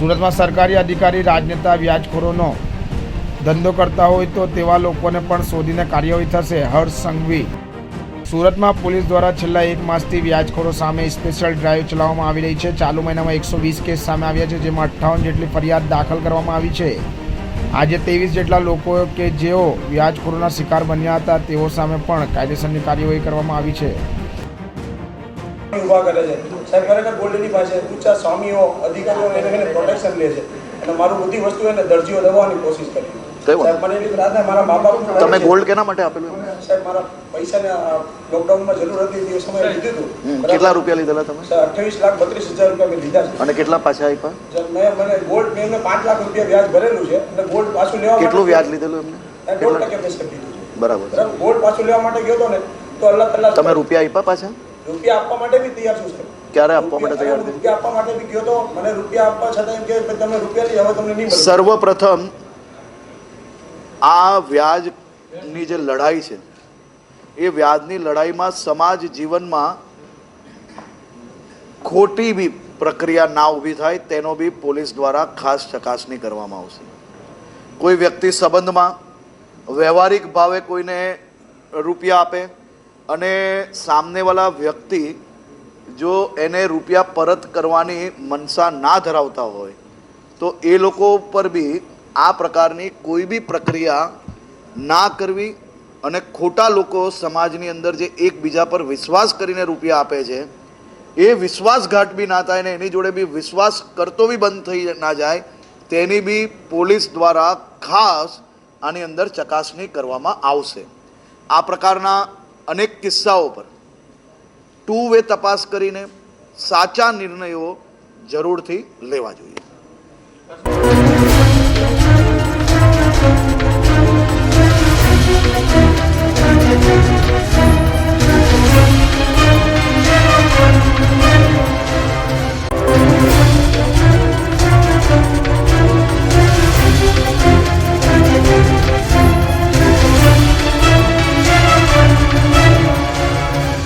સુરતમાં સરકારી અધિકારી રાજનેતા વ્યાજખોરોનો ધંધો કરતા હોય તો તેવા લોકોને પણ શોધીને કાર્યવાહી થશે. હર્ષ સંઘવી. સુરતમાં પોલીસ દ્વારા છેલ્લા એક માસથી વ્યાજખોરો સામે સ્પેશિયલ ડ્રાઈવ ચલાવવામાં આવી રહી છે. ચાલુ મહિનામાં એકસો વીસ કેસ સામે આવ્યા છે, જેમાં અઠ્ઠાવન જેટલી ફરિયાદ દાખલ કરવામાં આવી છે. આજે ત્રેવીસ જેટલા લોકો કે જેઓ વ્યાજખોરોના શિકાર બન્યા હતા, તેઓ સામે પણ કાયદેસરની કાર્યવાહી કરવામાં આવી છે. સાહેબ ખરેખર ગોલ્ડની પાસે ઊંચા સ્વામીઓ અધિકારીઓ એને એને પ્રોટેક્શન લે છે. અને મારું બધી વસ્તુ એને દરજીઓ દબાવવાની કોશિશ કરી. સાહેબ મને એટલી પ્રાર્થના મારા મા બાપ તમે ગોલ્ડ કેના માટે આપેલું સાહેબ મારા પૈસાને લોકડાઉનમાં જરૂર હતી સમયે લીધું હતું. કેટલા રૂપિયા લીધેલા તમે? સાહેબ અઠ્ઠાવીસ લાખ બત્રીસ હજાર રૂપિયા મેં લીધા છે. અને કેટલા પાછા આપ્યા? મેં મને ગોલ્ડ મેં પાંચ લાખ રૂપિયા વ્યાજ ભરેલું છે અને ગોલ્ડ પાછું લેવા કેટલું વ્યાજ લીધેલું એમને? દોઢ ટકે મેં લીધું બરાબર. ગોલ્ડ પાછું લેવા માટે ગયો હતો ને તો અલગ અલગ તમે રૂપિયા આપ્યા પાછા? રૂપિયા આપવા માટે બી તૈયાર છું સાહેબ. ક્યારે આપવા માટે તૈયાર છે? આપવા માટે બી ગયો તો મને રૂપિયા આપવા છતાં એમ કે તમને રૂપિયા લઈ હવે તમને નહીં સર્વપ્રથમ આ વ્યાજની જે લડાઈ છે એ વ્યાજની લડાઈમાં સમાજ જીવનમાં ખોટી બી પ્રક્રિયા ના ઊભી થાય તેનો બી પોલીસ દ્વારા ખાસ ચકાસણી કરવામાં આવશે. કોઈ વ્યક્તિ સંબંધમાં વ્યવહારિક ભાવે કોઈને રૂપિયા આપે અને સામનેવાળા વ્યક્તિ જો એને રૂપિયા પરત કરવાની મનસા ના ધરાવતા હોય, તો એ લોકો પર બી આ પ્રકારની કોઈ બી પ્રક્રિયા ના કરવી અને ખોટા લોકો સમાજની અંદર જે એકબીજા પર વિશ્વાસ કરીને રૂપિયા આપે છે, એ વિશ્વાસઘાત બી ના થાય ને એની જોડે બી વિશ્વાસ કરતો બી બંધ થઈ ના જાય, તેની બી પોલીસ દ્વારા ખાસ આની અંદર ચકાસણી કરવામાં આવશે. આ પ્રકારના અનેક કિસ્સાઓ પર ટુ વે તપાસ કરીને સાચા નિર્ણયો જરૂરથી લેવા જોઈએ.